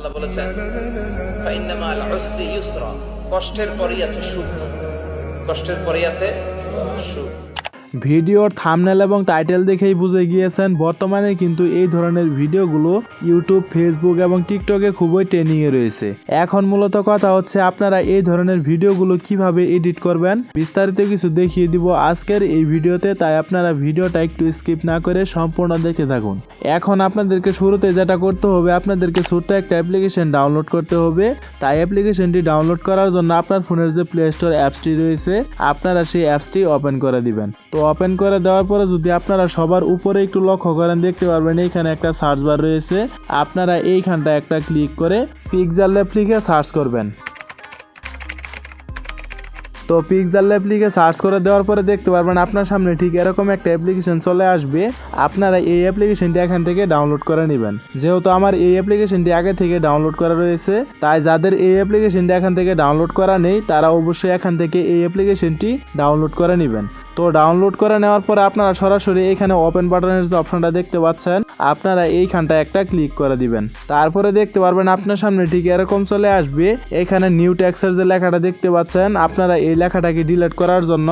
আল্লাহ বলেছেন। কষ্টের পরেই আছে সুখ কষ্টের পরেই আছে সুখ ভিডিওর থামনেল এবং টাইটেল দেখেই বুঝে গিয়েছেন, বর্তমানে কিন্তু এই ধরনের ভিডিওগুলো ইউটিউব ফেসবুক এবং টিকটকে খুবই ট্রেনিংয়ে রয়েছে। এখন মূলত কথা হচ্ছে আপনারা এই ধরনের ভিডিওগুলো কীভাবে এডিট করবেন, বিস্তারিত কিছু দেখিয়ে দিব আজকের এই ভিডিওতে, তাই আপনারা ভিডিওটা একটু স্কিপ না করে সম্পূর্ণ দেখে থাকুন। এখন আপনাদেরকে শুরুতে যেটা করতে হবে, আপনাদেরকে ছোট্ট একটা অ্যাপ্লিকেশন ডাউনলোড করতে হবে। তাই অ্যাপ্লিকেশনটি ডাউনলোড করার জন্য আপনার ফোনের যে প্লে স্টোর অ্যাপসটি রয়েছে, আপনারা সেই অ্যাপসটি ওপেন করে দিবেন। তো ওপেন করে দেওয়ার পরে যদি আপনারা সবার উপরে একটু লক্ষ্য করেন, দেখতে পারবেন এইখানে একটা সার্চ বার রয়েছে। আপনারা এইখানটা একটা ক্লিক করে পিকজার ল্যাব লিখে সার্চ করবেন। তো পিক্সেল লিখে সার্চ করে দেওয়ার পরে দেখতে পারবেন আপনার সামনে ঠিক এরকম একটা অ্যাপ্লিকেশন চলে আসবে। আপনারা এই অ্যাপ্লিকেশনটি এখান থেকে ডাউনলোড করে নেবেন। যেহেতু আমার এই অ্যাপ্লিকেশনটি আগে থেকে ডাউনলোড করা রয়েছে, তাই যাদের এই অ্যাপ্লিকেশনটি এখান থেকে ডাউনলোড করা নেই, তারা অবশ্যই এখান থেকে এই অ্যাপ্লিকেশনটি ডাউনলোড করে নেবেন। তো ডাউনলোড করে নেওয়ার পরে আপনারা সরাসরি এখানে ওপেন বাটনের যে অপশনটা দেখতে পাচ্ছেন আপনারা এইখানটা একটা ক্লিক করে দিবেন। তারপরে দেখতে পারবেন আপনার সামনে ঠিক এরকম চলে আসবে। এখানে নিউ ট্যাক্সের যে লেখাটা দেখতে পাচ্ছেন। আপনারা এই লেখাটাকে ডিলিট করার জন্য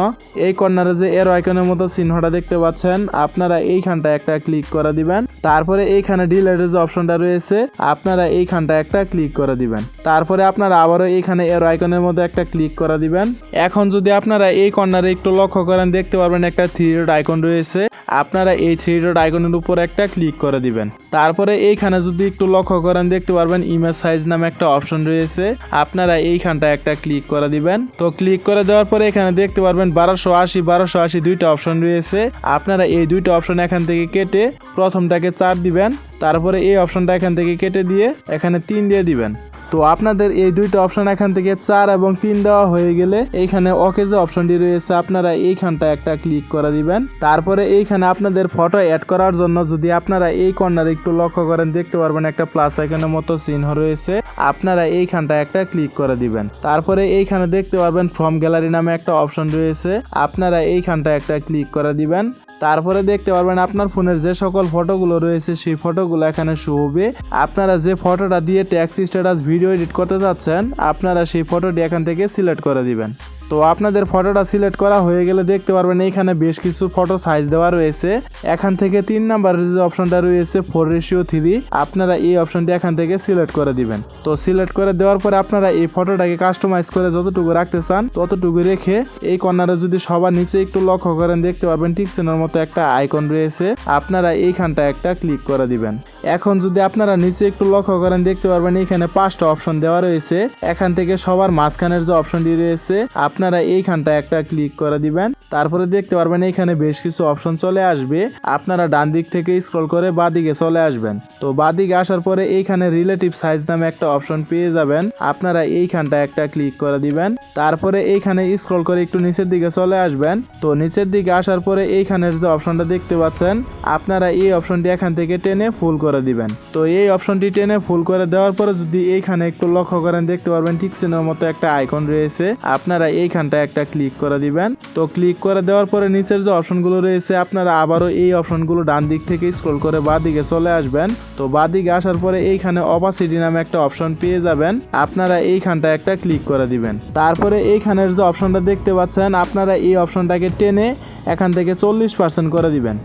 এই কর্নারে যে এর আইকনের মতো চিহ্নটা দেখতে পাচ্ছেন, আপনারা এইখানটা একটা ক্লিক করে দিবেন। তারপরে এইখানে ডিলেটের যে অপশনটা রয়েছে, আপনারা এইখানটা একটা ক্লিক করে দিবেন। তারপরে আপনারা আবারও এইখানে এর আইকনের মধ্যে একটা ক্লিক করে দিবেন। এখন যদি আপনারা এই কর্নারে একটু লক্ষ্য করেন, দেখতে পারবেন একটা থ্রি আইকন রয়েছে। আপনারা এই থ্রি ডট আইকনের উপর একটা ক্লিক করে দিবেন। তারপরে এইখানে যদি একটু লক্ষ্য করেন, দেখতে পারবেন ইমেজ সাইজ নামে একটা অপশন রয়েছে। আপনারা এইখানটা একটা ক্লিক করে দিবেন। তো ক্লিক করে দেওয়ার পরে এখানে দেখতে পারবেন বারোশো আশি বারোশো আশি দুইটা অপশন রয়েছে। আপনারা এই দুইটা অপশন এখান থেকে কেটে প্রথমটাকে চার দিবেন। তারপরে এই অপশনটা এখান থেকে কেটে দিয়ে এখানে তিন দিয়ে দিবেন। তো আপনাদের এই দুইটা অপশন এখান থেকে চার এবং তিন দেওয়া হয়ে গেলে এইখানে ওকে যে অপশনটি রয়েছে, আপনারা এইখানটা একটা ক্লিক করে দিবেন। তারপরে এইখানে আপনাদের ফটো অ্যাড করার জন্য যদি আপনারা এই কর্নারে একটু লক্ষ্য করেন, দেখতে পারবেন একটা প্লাস আইকনের মতো চিহ্ন রয়েছে। আপনারা এইখানটা একটা ক্লিক করে দিবেন। তারপরে এইখানে দেখতে পারবেন ফ্রম গ্যালারি নামে একটা অপশন রয়েছে। আপনারা এইখানটা একটা ক্লিক করে দিবেন। তারপরে দেখতে পারবেন আপনার ফোনের যে সকল ফটোগুলো রয়েছে, সেই ফটোগুলো এখানে শো হবে। আপনারা যে ফটোটা দিয়ে ট্যাক্স স্ট্যাটাস ভিডিও এডিট করতে চাচ্ছেন আপনারা সেই ফটোটি এখান থেকে সিলেক্ট করে দিবেন। তো আপনাদের ফটোটা সিলেক্ট করা হয়ে গেলে দেখতে পারবেন এইখানে বেশ কিছু ফটো সাইজ দেওয়া রয়েছে। এখান থেকে তিন নাম্বারের যে অপশনটা রয়েছে ফোর রেশিও থ্রি আপনারা এই অপশনটি এখান থেকে সিলেক্ট করে দিবেন। তো সিলেক্ট করে দেওয়ার পরে আপনারা এই ফটোটাকে কাস্টমাইজ করে যতটুকু রাখতে চান, ততটুকু রেখে এই কর্নারে যদি সবার নিচে একটু লক্ষ্য করেন, দেখতে পারবেন টিকসেনের মতো একটা আইকন রয়েছে। আপনারা এইখানটা একটা ক্লিক করে দিবেন। এখন যদি আপনারা নিচে একটু লক্ষ্য করেন, দেখতে পারবেন এখানে পাঁচটা অপশন দেওয়া রয়েছে। এখান থেকে সবার মাঝখানের যে অপশনটি রয়েছে, আপনারা এইখানটা একটা ক্লিক করে দিবেন। তারপরে দেখতে পারবেন এখানে বেশ কিছু অপশন চলে আসবে। আপনারা ডান দিক থেকে স্ক্রল করে বাঁ দিকে চলে আসবেন। তো বাঁ দিকে আসার পরে এইখানে রিলেটিভ সাইজ নামে একটা অপশন পেয়ে যাবেন। আপনারা এইখানটা একটা ক্লিক করে দিবেন। তারপরে এইখানে স্ক্রল করে একটু নিচের দিকে চলে আসবেন। তো নিচের দিকে আসার পরে এইখানের যে অপশনটা দেখতে পাচ্ছেন, আপনারা এই অপশনটি এখান থেকে টেনে ফুল করে দিবেন। তো এই অপশনটি টেনে ফুল করে দেওয়ার পরে যদি এইখানে একটু লক্ষ্য করেন, দেখতে পারবেন ঠিক চিহ্নের মতো একটা আইকন রয়েছে। আপনারা এইখানটা একটা ক্লিক করে দিবেন। তো ক্লিক করে দেওয়ার পরে নিচের যে অপশনগুলো রয়েছে, আপনারা আবারও এই অপশনগুলো ডান দিক থেকে স্ক্রল করে বাঁ দিকে চলে আসবেন। তো বাঁ দিকে আসার পরে এইখানে অপাসিটি নামে একটা অপশন পেয়ে যাবেন। আপনারা এইখানটা একটা ক্লিক করে দিবেন। তারপরে এইখানের যে অপশনটা দেখতে পাচ্ছেন, আপনারা এই অপশনটাকে টেনে এখান থেকে চল্লিশ পার্সেন্ট করে দিবেন।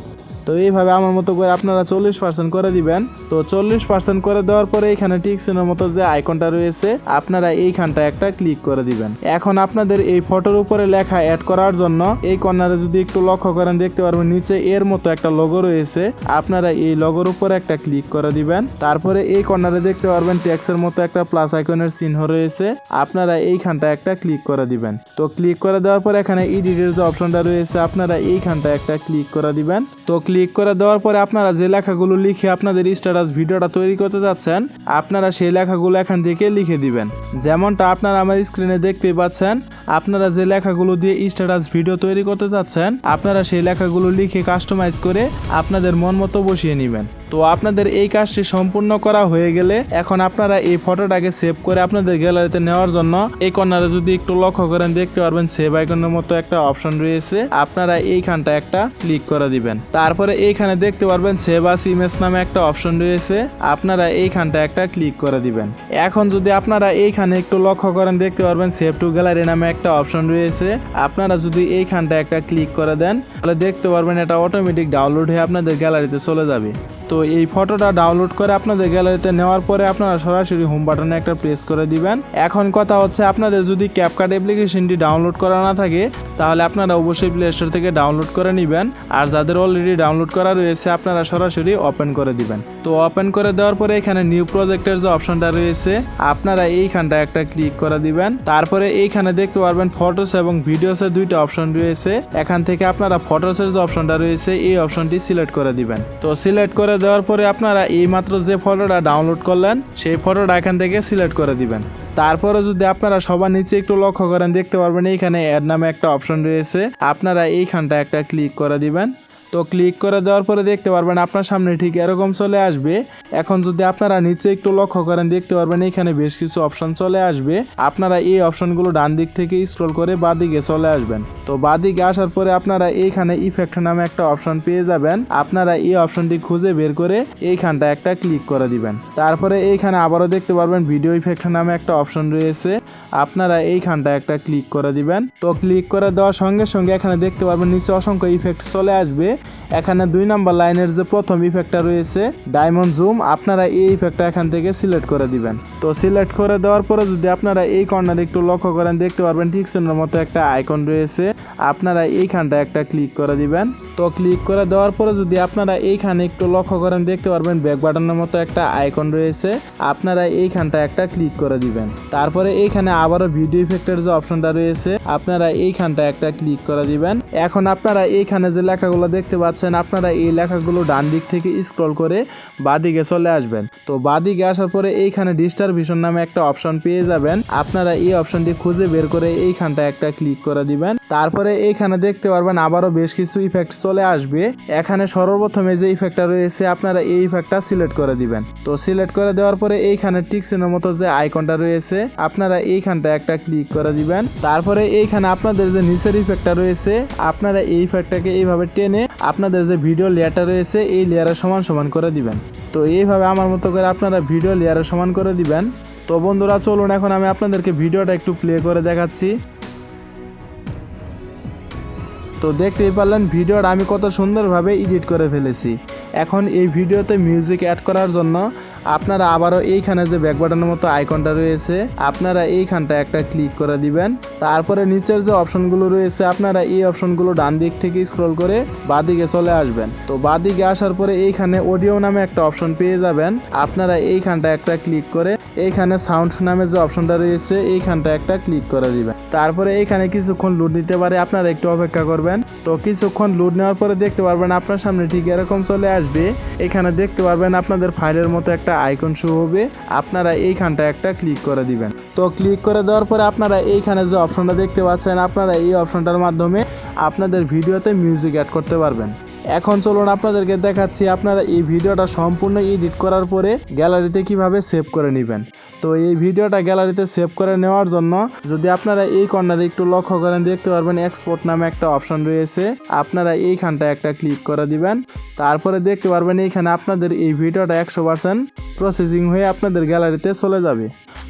তো এইভাবে আমার মতো করে আপনারা চল্লিশ পার্সেন্ট করে দিবেন। তো চল্লিশ পার্সেন্ট করে দেওয়ার পরে এখানে টিকসেনের মতো যে আইকনটা রয়েছে, আপনারা এইখানটা একটা ক্লিক করে দিবেন। এখন আপনাদের এই ফটোর উপরে লেখা অ্যাড করার জন্য এই কর্নারে যদি একটু লক্ষ্য করেন, দেখতে পারবেন নিচে এর মতো একটা লোগো রয়েছে। আপনারা এই লোগোর উপরে একটা ক্লিক করে দিবেন। তারপরে এই কর্নারে দেখতে পারবেন ট্যাক্সের মতো একটা প্লাস আইকনের চিহ্ন রয়েছে। আপনারা এইখানটা একটা ক্লিক করে দিবেন। তো ক্লিক করে দেওয়ার পর এখানে এডিটের যে অপশনটা রয়েছে, আপনারা এইখানটা একটা ক্লিক করে দিবেন। তো ক্লিক করে দেওয়ার পরে আপনারা যে লেখাগুলো লিখে আপনাদের স্ট্যাটাস ভিডিওটা তৈরি করতে যাচ্ছেন, আপনারা সেই লেখাগুলো এখান থেকে লিখে দিবেন। যেমনটা আপনারা আমার স্ক্রিনে দেখতে পাচ্ছেন, আপনারা যে লেখাগুলো দিয়ে স্ট্যাটাস ভিডিও তৈরি করতে যাচ্ছেন, আপনারা সেই লেখাগুলো লিখে কাস্টমাইজ করে আপনাদের মন মতো বসিয়ে নেবেন। তো আপনাদের এই কাজটি সম্পূর্ণ করা হয়ে গেলে এখন আপনারা এই ফটোটাকে সেভ করে আপনাদের গ্যালারিতে নেওয়ার জন্য এই কর্নারে যদি একটু লক্ষ্য করেন, দেখতে পারবেন সেভ আইকনের মতো একটা অপশন রয়েছে। আপনারা এইখানটা একটা ক্লিক করে দিবেন। তারপরে এইখানে দেখতে পারবেন সেভ আস ইমেজ নামে একটা অপশন রয়েছে। আপনারা এইখানটা একটা ক্লিক করে দিবেন। এখন যদি আপনারা এইখানে একটু লক্ষ্য করেন, দেখতে পারবেন সেভ টু গ্যালারি নামে একটা অপশন রয়েছে। আপনারা যদি এইখানটা একটা ক্লিক করে দেন, তাহলে দেখতে পারবেন এটা অটোমেটিক ডাউনলোড হয়ে আপনাদের গ্যালারিতে চলে যাবে। তো এই ফটোটা ডাউনলোড করে আপনাদের গ্যালারিতে নেওয়ার পরে আপনারা সরাসরি হোম বাটনে একটা প্রেস করে দিবেন। এখন কথা হচ্ছে আপনাদের যদি ক্যাপকাট অ্যাপ্লিকেশনটি ডাউনলোড করা না থাকে, তাহলে আপনারা অবশ্যই প্লে স্টোর থেকে ডাউনলোড করে নেবেন। আর যাদের অলরেডি ডাউনলোড করা রয়েছে, আপনারা সরাসরি ওপেন করে দিবেন। তো ওপেন করে দেওয়ার পরে এখানে নিউ প্রজেক্টের যে অপশনটা রয়েছে, আপনারা এইখানটা একটা ক্লিক করে দিবেন। তারপরে এইখানে দেখতে পারবেন ফটোস এবং ভিডিওসের দুইটা অপশন রয়েছে। এখান থেকে আপনারা ফটোসের যে অপশনটা রয়েছে, এই অপশনটি সিলেক্ট করে দিবেন। তো সিলেক্ট করে দেওয়ার পরে আপনারা এই মাত্র যে ফটোটা ডাউনলোড করলেন, সেই ফটোটা এখান থেকে সিলেক্ট করে দিবেন। তারপরে যদি আপনারা সবার নিচে একটু লক্ষ্য করেন, দেখতে পারবেন এইখানে অ্যাড নামে একটা অপশন রয়েছে। আপনারা এইখানটা একটা ক্লিক করে দিবেন। তো ক্লিক করে দেওয়ার পরে দেখতে পারবেন আপনার সামনে ঠিক এরকম চলে আসবে। এখন যদি আপনারা নিচে একটু লক্ষ্য করেন, দেখতে পারবেন এখানে বেশ কিছু অপশন চলে আসবে। আপনারা এই অপশনগুলো ডান দিক থেকে স্ক্রল করে বাঁ দিকে চলে আসবেন। তো বাঁ দিকে আসার পরে আপনারা এইখানে ইফেক্ট নামে একটা অপশন পেয়ে যাবেন। আপনারা এই অপশনটি খুঁজে বের করে এইখানটা একটা ক্লিক করে দিবেন। তারপরে এইখানে আবারও দেখতে পারবেন ভিডিও ইফেক্ট নামে একটা অপশন রয়েছে। আপনারা এইখানটা একটা ক্লিক করে দিবেন। তো ক্লিক করে দেওয়ার সঙ্গে সঙ্গে এখানে দেখতে পারবেন নিচে অসংখ্য ইফেক্ট চলে আসবে। এখানে দুই নাম্বার লাইনের যে প্রথম ইফেক্টটা রয়েছে ডায়মন্ড জুম আপনারা এই ইফেক্টটা এখান থেকে সিলেক্ট করে দিবেন। তো সিলেক্ট করে দেওয়ার পরে যদি আপনারা এই কর্নার একটু লক্ষ্য করেন, দেখতে পারবেন ঠিক সুন্দর মতো একটা আইকন রয়েছে। আপনারা এইখানটা একটা ক্লিক করে দিবেন। তো ক্লিক করে দেওয়ার পরে যদি আপনারা এইখানে একটু লক্ষ্য করেন, দেখতে পারবেন ব্যাক বাটনের মতো একটা আইকন রয়েছে। আপনারা এইখানটা একটা ক্লিক করে দিবেন। তারপরে এইখানে আবারও ভিডিও ইফেক্টের যে অপশনটা রয়েছে, আপনারা এইখানটা একটা ক্লিক করে দিবেন। এখন আপনারা এইখানে যে লেখাগুলো দেখতে পাচ্ছেন আপনারা এই লেখাগুলো ডান দিক থেকে স্ক্রল করে বাদিকে চলে আসবেন। তো বাদিকে আসার পরে এইখানে ডিস্টারভিশন নামে একটা অপশন পেয়ে যাবেন। আপনারা এই অপশনটি খুঁজে বের করে এইখানটা একটা ক্লিক করে দিবেন। তারপরে এইখানে দেখতে পারবেন আবারও বেশ কিছু ইফেক্ট চলে আসবে। এখানে সর্বপ্রথমে যে ইফেক্টটা রয়েছে, আপনারা এই ইফেক্টটা সিলেক্ট করে দিবেন। তো সিলেক্ট করে দেওয়ার পরে এইখানে টিক্সিনের মতো যে আইকনটা রয়েছে, আপনারা এইখানটা একটা ক্লিক করে দিবেন। তারপরে এইখানে আপনাদের যে নিচের ইফেক্টটা রয়েছে, আপনারা এই ইফেক্টটাকে এইভাবে টেনে আপনাদের যে ভিডিও লেয়ারটা রয়েছে, এই লেয়ারের সমান সমান করে দিবেন। তো এইভাবে আমার মতো করে আপনারা ভিডিও লেয়ারের সমান করে দিবেন। তো বন্ধুরা, চলুন এখন আমি আপনাদেরকে ভিডিওটা একটু প্লে করে দেখাচ্ছি। তো দেখতেই পারলেন ভিডিওটা আমি কত সুন্দরভাবে এডিট করে ফেলেছি। এখন এই ভিডিওতে মিউজিক অ্যাড করার জন্য আপনারা আবারও এইখানে যে ব্যাক বাটনের মতো আইকনটা রয়েছে, আপনারা এইখানটা একটা ক্লিক করে দিবেন। তারপরে নিচের যে অপশনগুলো রয়েছে, আপনারা এই অপশনগুলো ডান দিক থেকে স্ক্রল করে বাদিকে চলে আসবেন। তো বাদিকে আসার পরে এইখানে অডিও নামে একটা অপশন পেয়ে যাবেন। আপনারা এইখানটা একটা ক্লিক করে এইখানে সাউন্ড নামে যে অপশনটা রয়েছে এইখানটা একটা ক্লিক করে দিবেন। তারপরে এইখানে কিছুক্ষণ লোড নিতে পারে, আপনারা একটু অপেক্ষা করবেন। তো কিছুক্ষণ লোড নেওয়ার পরে দেখতে পারবেন আপনার সামনে ঠিক এরকম চলে আসবে। এখানে দেখতে পারবেন আপনাদের ফাইলের মতো একটা আইকন শো হবে, আপনারা এইখানটা একটা ক্লিক করে দিবেন। তো ক্লিক করে দেওয়ার পরে আপনারা এইখানে যে অপশনটা দেখতে পাচ্ছেন, আপনারা এই অপশনটার মাধ্যমে আপনাদের ভিডিওতে মিউজিক অ্যাড করতে পারবেন। এখন চলুন আপনাদেরকে দেখাচ্ছি, আপনারা এই ভিডিওটা সম্পূর্ণ এডিট করার পরে গ্যালারিতে কীভাবে সেভ করে নেবেন। তো এই ভিডিওটা গ্যালারিতে সেভ করে নেওয়ার জন্য যদি আপনারা এই কর্নারে একটু লক্ষ্য করেন, দেখতে পারবেন এক্সপোর্ট নামে একটা অপশন রয়েছে। আপনারা এইখানটা একটা ক্লিক করে দিবেন। তারপরে দেখতে পারবেন এইখানে আপনাদের এই ভিডিওটা একশো পার্সেন্ট প্রসেসিং হয়ে আপনাদের গ্যালারিতে চলে যাবে।